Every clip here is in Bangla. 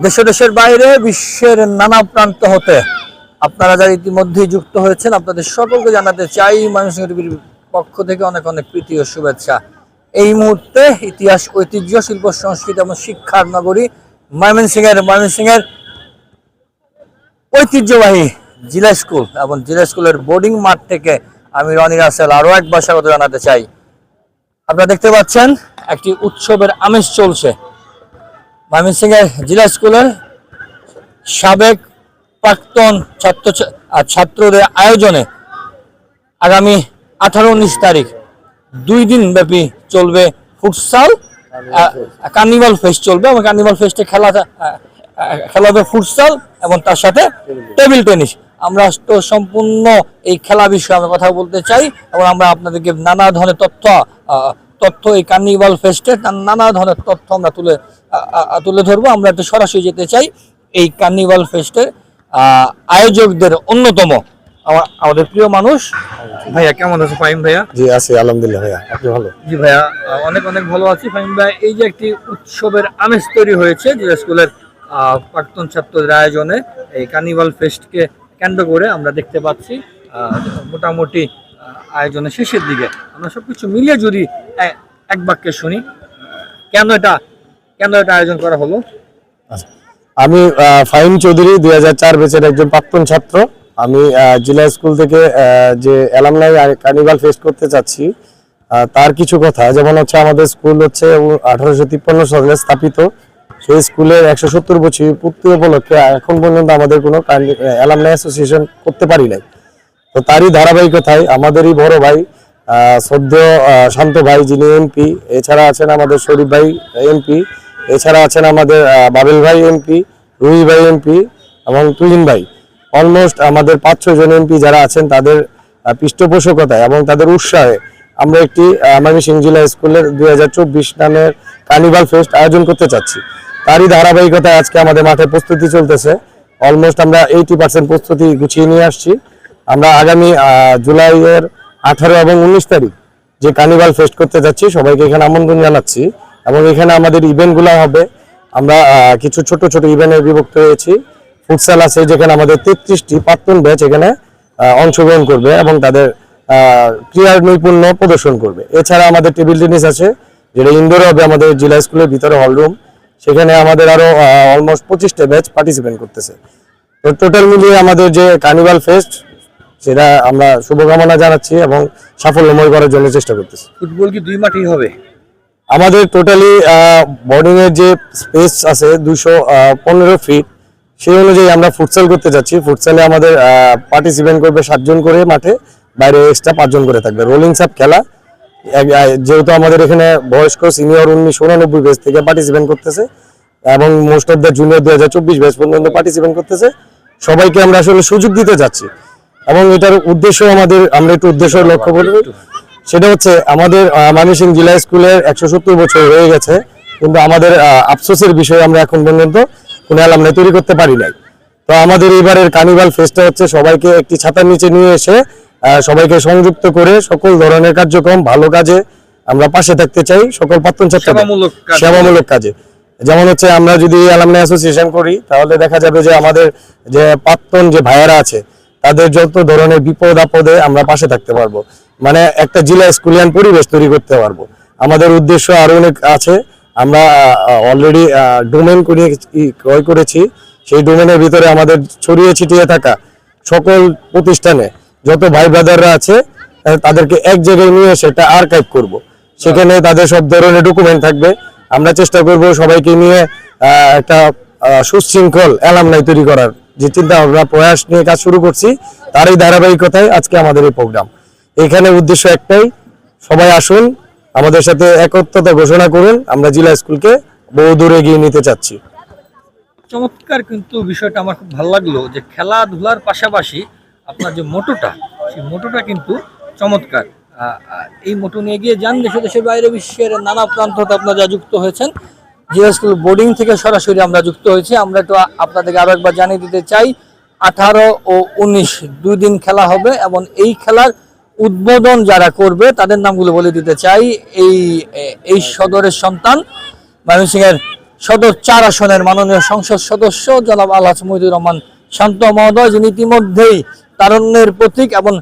দেশ দেশের বাইরে বিশ্বের নানা প্রান্ত হতে আপনারা যারা ইতিমধ্যেই যুক্ত হয়েছেন, আপনাদের সকলকে জানাতে চাই মানুষের পক্ষ থেকে অনেক অনেক প্রীতি ও শুভেচ্ছা। এই মুহূর্তে ইতিহাস, ঐতিহ্য, শিল্প, সংস্কৃতি এবং শিক্ষার নগরী ময়মনসিংহের ময়মনসিংহের ঐতিহ্যবাহী জিলা স্কুল এবং জিলা স্কুলের বোর্ডিং মাঠ থেকে আমি রনি রাসেল আরও একবার স্বাগত জানাতে চাই। আপনারা দেখতে পাচ্ছেন, একটি উৎসবের আমেজ চলছে। ময়মনসিংহের জিলা স্কুলের সাবেক প্রাক্তন ছাত্র ছাত্রদের আয়োজনে আগামী আঠারো উনিশ তারিখ দুই দিন ব্যাপী চলবে ফুটসাল কার্নিভাল ফেস্ট চলবে। এবং কার্নিভাল ফেস্টে খেলা খেলা হবে ফুটসাল এবং তার সাথে টেবিল টেনিস আমরা তো সম্পূর্ণ এই খেলা বিষয়ে আমরা কথা বলতে চাই এবং আমরা আপনাদেরকে নানা ধরনের তথ্য তথ্য এই কার্নিভাল ফেস্টে নানা ধরনের তথ্য আমরা তুলে তুলে ধরবো। আমরা একটু সরাসরি যেতে চাই এই কার্নিভাল ফেস্টের আহ, আয়োজকদের অন্যতম আমার- আমাদের প্রিয় মানুষ। ভাইয়া কেমন আছে? ফাহিম ভাইয়া? জি আছি আলহামদুলিল্লাহ ভাইয়া। আপনি ভালো? জি ভাইয়া অনেক অনেক ভালো আছি। ফাহিম ভাই এই যে একটি উৎসবের আমেজ তৈরি হয়েছে যে স্কুলের প্রাক্তন ছাত্রদের আয়োজনে এই কার্নিভাল ফেস্টকে কেন্দ্র করে আমরা দেখতে পাচ্ছি মোটামুটি আয়োজনের শেষের দিকে। আমরা সবকিছু মিলিয়ে যদি এক বাক্যে শুনি। কেন এটা কেন এটা আয়োজন করা হলো? আমি আহ, ফাহিম চৌধুরী দুই হাজার চার বেচের একজন প্রাক্তন ছাত্র। আমি জেলা স্কুল থেকে যে অ্যালামনাই কার্নিভাল ফেস্ট করতে চাচ্ছি তার কিছু কথা। যেমন হচ্ছে আমাদের স্কুল হচ্ছে আঠারোশো তিপ্পান্ন সালে স্থাপিত। সেই স্কুলের একশো সত্তর বছর পূর্তি উপলক্ষে এখন পর্যন্ত আমাদের কোনো অ্যালামনাই অ্যাসোসিয়েশন করতে পারি নাই। তো তারই ধারাবাহিকতায় আমাদেরই বড় ভাই সদ্য শান্ত ভাই যিনি এমপি, এছাড়া আছেন আমাদের শরীফ ভাই এমপি, এছাড়া আছেন আমাদের বাবেল ভাই এমপি, রুহি ভাই এমপি এবং তুহিন ভাই। অলমোস্ট আমাদের পাঁচ ছজন এমপি যারা আছেন, তাদের পৃষ্ঠপোষকতায় এবং তাদের উৎসাহে আমরা একটি ময়মনসিংহ জেলা স্কুলের দুই হাজার চব্বিশ নামের কার্নিভাল ফেস্ট আয়োজন করতে চাচ্ছি। তারই ধারাবাহিকতায় আজকে আমাদের মাঠে প্রস্তুতি চলতেছে। অলমোস্ট আমরা এইটি পার্সেন্ট প্রস্তুতি গুছিয়ে নিয়ে আসছি। আমরা আগামী জুলাইয়ের আঠারো এবং উনিশ তারিখ যে কার্নিভাল ফেস্ট করতে যাচ্ছি, সবাইকে এখানে আমন্ত্রণ জানাচ্ছি। এবং এখানে আমাদের ইভেন্টগুলো হবে। আমরা কিছু ছোট ছোট ইভেন্টে বিভক্ত হয়েছি। ফুটসাল আছে যেখানে আমাদের তেত্রিশটি প্রাক্তন ব্যাচ এখানে অংশগ্রহণ করবে এবং তাদের ক্রীড়ার নৈপুণ্য প্রদর্শন করবে। এছাড়া আমাদের টেবিল টেনিস আছে, যেটা ইনডোর হবে আমাদের জেলা স্কুলের ভিতরে হলরুম সেখানে আমাদের আরও অলমোস্ট পঁচিশটা ব্যাচ পার্টিসিপেট করতেছে। তো টোটাল মিলিয়ে আমাদের যে কার্নিভাল ফেস্ট সেটা আমরা শুভকামনা জানাচ্ছি এবং সাফল্যময় করার জন্য চেষ্টা করতেছি। ফুটবল কি দুই মাঠেই হবে? আমাদের টোটালি বোর্ডিং এর যে স্পেস আছে দুশো পনেরো ফিট সেই অনুযায়ী আমরা ফুটসাল করতে যাচ্ছি। ফুটসালে আমাদের পার্টিসিপেন্ট করবে সাতজন করে মাঠে বাইরে এক্সট্রা পাঁচজন করে থাকবে। রোলিং সাপ খেলা যেহেতু আমাদের এখানে বয়স্ক সিনিয়র উনিশ উনানব্বই বেস থেকে পার্টিসিপেন্ট করতেছে এবং মোস্ট অফ দ্য জুনিয়র দু হাজার চব্বিশ বেস পর্যন্ত পার্টিসিপেন্ট করতেছে। সবাইকে আমরা আসলে সুযোগ দিতে যাচ্ছি। এবং এটার উদ্দেশ্য আমাদের আমরা একটু উদ্দেশ্য লক্ষ্য করব সেটা হচ্ছে আমাদের ময়মনসিংহ জেলা স্কুলের একশো সত্তর বছর হয়ে গেছে কিন্তু আমাদের আফসোসের বিষয়ে আমরা এখন পর্যন্ত কোনো অ্যালামনাই তৈরি করতে পারি নাই। তো আমাদের এবারের কার্নিভাল ফেস্টটা হচ্ছে সবাইকে একটি ছাতার নিচে নিয়ে এসে সবাইকে সংযুক্ত করে সকল ধরনের কার্যক্রম ভালো কাজে আমরা পাশে থাকতে চাই সকল প্রাক্তন ছাত্র সেবামূলক কাজে। সেবামূলক কাজে। যেমন হচ্ছে আমরা যদি অ্যালামনাই অ্যাসোসিয়েশন করি তাহলে দেখা যাবে যে আমাদের যে প্রাক্তন যে ভাইয়ারা আছে তাদের যত ধরনের বিপদ আপদে আমরা পাশে থাকতে পারব। মানে একটা জেলা স্কুলিয়ান পরিবেশ তৈরি করতে পারব। আমাদের উদ্দেশ্য আরও অনেক আছে। আমরা অলরেডি ডোমেন করে ক্রয় করেছি। সেই ডোমেনের ভিতরে আমাদের ছড়িয়ে ছিটিয়ে থাকা সকল প্রতিষ্ঠানে যত ভাই ব্রাদাররা আছে তাদেরকে এক জায়গায় নিয়ে একটা আর্কাইভ করব। সেখানে তাদের সব ধরনের ডকুমেন্ট থাকবে। আমরা চেষ্টা করব সবাইকে নিয়ে একটা সুশৃঙ্খল অ্যালামনাই তৈরি করার। যে চিন্তা ভাবনা প্রয়াস নিয়ে কাজ শুরু করছি। তার এই ধারাবাহিকতায় আজকে আমাদের এই প্রোগ্রাম। এখানে উদ্দেশ্য একটাই, সবাই আসুন, আমাদের সাথে একত্রতা ঘোষণা করুন, আমরা জিলা স্কুলকে বহু দূরে এগিয়ে নিতে চাচ্ছি। চমৎকার কিন্তু বিষয়টা আমার খুব ভালো লাগল যে খেলাধুলার পাশাপাশি আপনার যে মোটোটা, সেই মোটোটা কিন্তু চমৎকার। এই মোটো নিয়ে গিয়ে যান দেশে, দেশের বাইরে বিশ্বের নানা প্রান্ত আপনারা যুক্ত হয়েছেন। জিও স্কুল বোর্ডিং থেকে সরাসরি আমরা যুক্ত হয়েছি। আমরা একটু আপনাদেরকে আরও একবার জানিয়ে দিতে চাই, আঠারো ও উনিশ দুই দিন খেলা হবে এবং এই খেলার উদ্বোধন যারা করবে তাদের নামগুলো বলে দিতে চাই। এই এই সদরের সন্তান, ময়মনসিংহের সদর চার আসনের মাননীয় সংসদ সদস্য জনাব আলহাজ মহিদুর রহমান শান্ত মহোদয়, যিনি ইতিমধ্যেই তারণ্যের প্রতীক এবং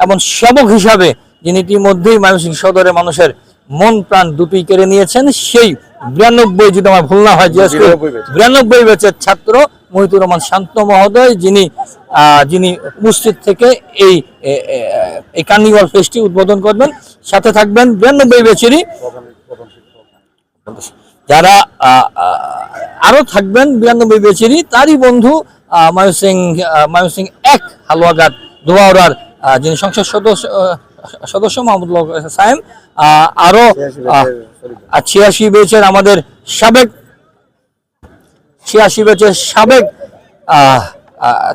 এবং সেবক হিসাবে যিনি ইতিমধ্যেই ময়মনসিংহ সদরের মানুষের মন প্রাণ দুটি কেড়ে নিয়েছেন, সেই বিরানব্বই যদি আমার ভুল না হয় বিরানব্বই ব্যাচ। বিরানব্বই ব্যাচের ছাত্র মহিতুর রহমান শান্ত মহোদয় যিনি যিনি উপস্থিত থেকে এই কার্নিভাল ফেস্টটি উদ্বোধন করবেন সাথে থাকবেন বিরানব্বই ব্যাচেরই যারা আরও থাকবেন বিরানব্বই বেচেরই তারই বন্ধু আহ, ময়ূর সিং আহ, সিং এক হালুয়াঘাট দোয়াওড়ার যিনি সংসদ সদস্য সদস্য মোহাম্মদ সাহেব আরও ছিয়াশি বেচের আমাদের সাবেক ছিয়াশি বেচের সাবেক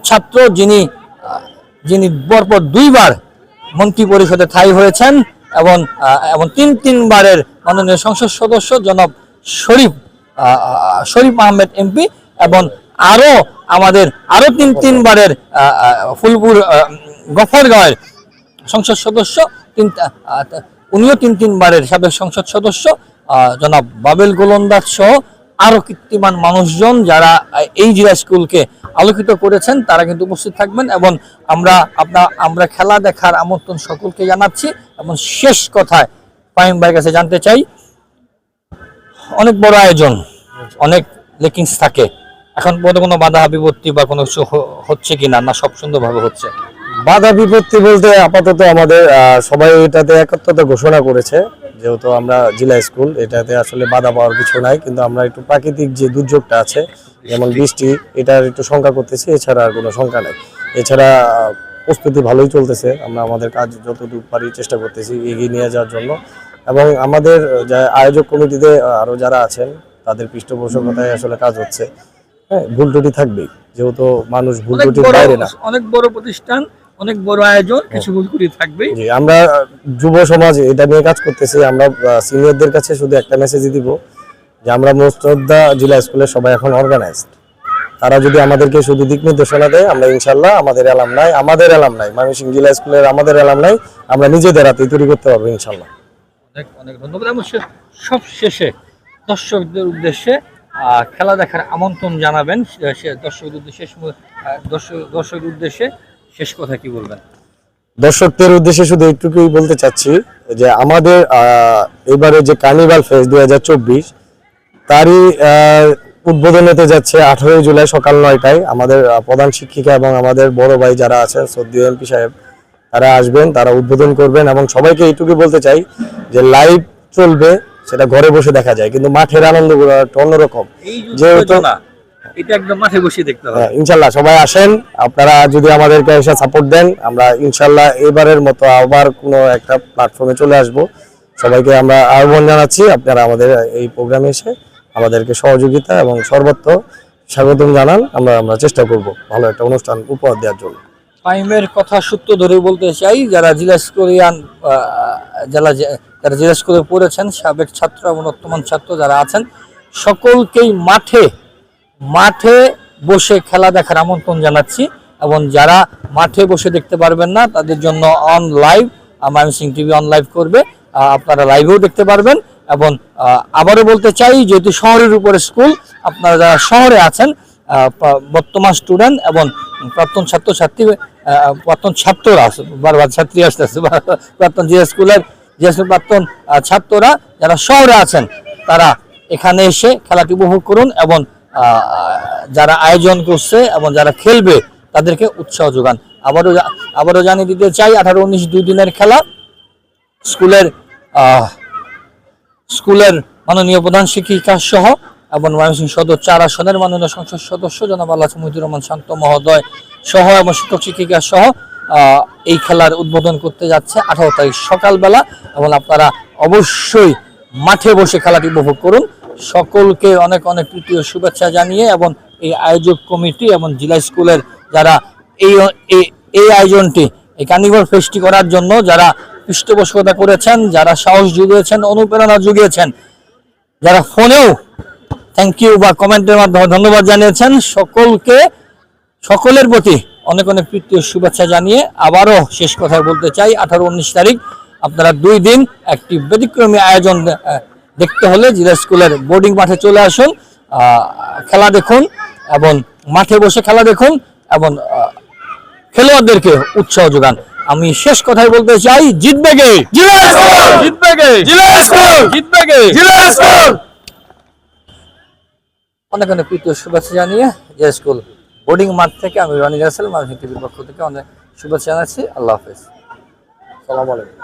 ছাত্র যিনি যিনি পরপর দুইবার মন্ত্রী পরিষদে ঠাই হয়েছেন এবং এবং তিন তিনবারের মাননীয় সংসদ সদস্য জনাব শরীফ শরীফ আহমেদ এমপি এবং আরও আমাদের আরও তিন তিনবারের ফুলপুর গফরগাঁওয়ের সংসদ সদস্য, তিন উনিও তিন তিনবারের সাবেক সংসদ সদস্য। জনাব বাবেল গোলন্দাজ সহ আরও কীর্তিমান মানুষজন যারা এই জেলা স্কুলকে আলোকিত করেছেন, তারা কিন্তু উপস্থিত থাকবেন এবং আমরা আপনার আমরা খেলা দেখার আমন্ত্রণ সকলকে জানাচ্ছি। এবং শেষ কথায় পাইম ভাইয়ের কাছে জানতে চাই, অনেক বড় আয়োজন, অনেক লেকিংস থাকে। এখন পর্যন্ত কোনো বাধা বিপত্তি বা কোনো কিছু হচ্ছে কিনা, না সব সুন্দরভাবে হচ্ছে? বাধা বিপত্তি বলতে আপাতত আমাদের সবাই এটাতে একত্রতা ঘোষণা করেছে যেহেতু আমরা জেলা স্কুল এটাতে আসলে বাধা পাওয়ার কিছু নাই কিন্তু আমরা একটু প্রাকৃতিক যে দুর্যোগটা আছে যেমন বৃষ্টি এটার একটু শঙ্কা করতেছি এছাড়া আর কোনো শঙ্কা নাই। এছাড়া প্রস্তুতি ভালোই চলতেছে আমরা আমাদের কাজ যতদূর পারি চেষ্টা করতেছি এগিয়ে নিয়ে যাওয়ার জন্য। এবং আমাদের যা আয়োজক কমিটিতে আরও যারা আছেন তাদের পৃষ্ঠপোষকতায় আসলে কাজ হচ্ছে। হ্যাঁ ভুল ত্রুটি থাকবেই যেহেতু মানুষ ভুল ত্রুটির বাইরে না। অনেক বড় প্রতিষ্ঠান অনেক বড় আয়োজন কিছু ত্রুটি থাকবেই। জি আমরা যুব সমাজ এটা নিয়ে কাজ করতেছি আমরা সিনিয়রদের কাছে শুধু একটা মেসেজই দিব যে আমরা মোস্ট অফ জেলা স্কুলের সবাই এখন অর্গানাইজড তারা যদি আমাদেরকে শুধু দিক নির্দেশনা দেয় আমরা ইনশাল্লাহ আমাদের এলাম নাই আমাদের এলাম নাই ময়মনসিংহ জেলা স্কুলের আমাদের এলাম নাই আমরা নিজেদের হাতে তৈরি করতে পারব ইনশাল্লাহ। অনেক অনেক ধন্যবাদ। এবং সব শেষে দর্শকদের উদ্দেশ্যে খেলা দেখার আমন্ত্রণ জানাবেন দর্শকদের উদ্দেশ্যে দর্শক দর্শকের উদ্দেশ্যে। শেষ কথা কি বলবেন? দর্শকদের উদ্দেশ্যে শুধু একটুকুই বলতে চাচ্ছি যে আমাদের এবারে যে কার্নিভাল ফেস্ট দুই হাজার চব্বিশ তারই উদ্বোধন হতে যাচ্ছে আঠারোই জুলাই সকাল নয়টায়। আমাদের প্রধান শিক্ষিকা এবং আমাদের বড় ভাই যারা আছেন সদ্য এমপি সাহেব তারা আসবেন তারা উদ্বোধন করবেন এবং সবাইকে এইটুকু বলতে চাই যে লাইভ চলবে সেটা ঘরে বসে দেখা যায়। কিন্তু মাঠের আনন্দ একটা অন্যরকম। যেহেতু- এটা একদম মাঠে বসে দেখতে হবে। হ্যাঁ, ইনশাল্লাহ সবাই আসেন। আপনারা যদি আমাদেরকে এসে সাপোর্ট দেন আমরা ইনশাল্লাহ এবারের মতো আবার কোনো একটা প্ল্যাটফর্মে চলে আসব। সবাইকে আমরা আহ্বান জানাচ্ছি আপনারা আমাদের এই প্রোগ্রামে এসে আমাদেরকে সহযোগিতা এবং সর্বত্র স্বাগতম জানান। আমরা আমরা চেষ্টা করব ভালো একটা অনুষ্ঠান উপহার দেওয়ার জন্য। টাইমের কথা সূত্র ধরে বলতে চাই যারা জেলা স্কুলিয়ান আহ, যারা যারা জেলা স্কুলে পড়েছেন সাবেক ছাত্র এবং বর্তমান ছাত্র যারা আছেন সকলকেই মাঠে মাঠে বসে খেলা দেখার আমন্ত্রণ জানাচ্ছি এবং যারা মাঠে বসে দেখতে পারবেন না, তাদের জন্য on live Mymensingh TV on live করবে। আপনারা লাইভেও দেখতে পারবেন এবং আবারও বলতে চাই, যেহেতু শহরের উপরে স্কুল আপনারা যারা শহরে আছেন বর্তমান স্টুডেন্ট এবং প্রাক্তন ছাত্রছাত্রী প্রাক্তন ছাত্ররা, বারবার ছাত্রী আসতেছে প্রাক্তন যে স্কুলের যে প্রাক্তন ছাত্ররা যারা শহরে আছেন, তারা এখানে এসে খেলাটি উপভোগ করুন এবং যারা আয়োজন করছে এবং যারা খেলবে, তাদেরকে উৎসাহ যোগান। আবারও আবারও জানিয়ে দিতে চাই, আঠারো উনিশ দুই দিনের খেলা। স্কুলের স্কুলের মাননীয় প্রধান শিক্ষিকা সহ এবং ময়মনসিংহ সদর চার আসনের মাননীয় সংসদ সদস্য জনাব আল্লাহ মহিদুর রহমান শান্ত মহোদয় সহ এবং শিক্ষক শিক্ষিকা সহ এই খেলার উদ্বোধন করতে যাচ্ছে আঠারো তারিখ সকালবেলা এবং আপনারা অবশ্যই মাঠে বসে খেলাটি উপভোগ করুন। সকলকে অনেক অনেক তৃতীয় শুভেচ্ছা জানিয়ে এবং এই আয়োজক কমিটি এবং জেলা স্কুলের যারা এই, এই- আয়োজনটি, এই কার্নিভাল ফেস্টি করার জন্য যারা পৃষ্ঠপোষকতা করেছেন, যারা সাহস জুগিয়েছেন, অনুপ্রেরণা জুগিয়েছেন, যারা ফোনেও থ্যাংক ইউ বা কমেন্টের মাধ্যমে ধন্যবাদ জানিয়েছেন, সকলকে, সকলের প্রতি অনেক অনেক প্রীতীয় শুভেচ্ছা জানিয়ে আবারও শেষ কথায় বলতে চাই, আঠারো উনিশ তারিখ, আপনারা দুই দিন একটি ব্যতিক্রমী আয়োজন দেখতে হলে জেলা স্কুলের বোর্ডিং মাঠে চলে আসুন খেলা দেখুন এবং মাঠে বসে খেলা দেখুন এবং খেলোয়াড়দেরকে উৎসাহ যোগান। আমি শেষ কথাই বলতে চাই জিতবে কে? জিতবে কে? জিতবে কে? অনেক অনেক প্রীতীয় শুভেচ্ছা জানিয়ে যে স্কুল বোর্ডিং মাঠ থেকে আমি রনি রাসেল মানুষ টিভির পক্ষ থেকে অনেক শুভেচ্ছা জানাচ্ছি। আল্লাহ হাফেজ। সালাম আলাইকুম।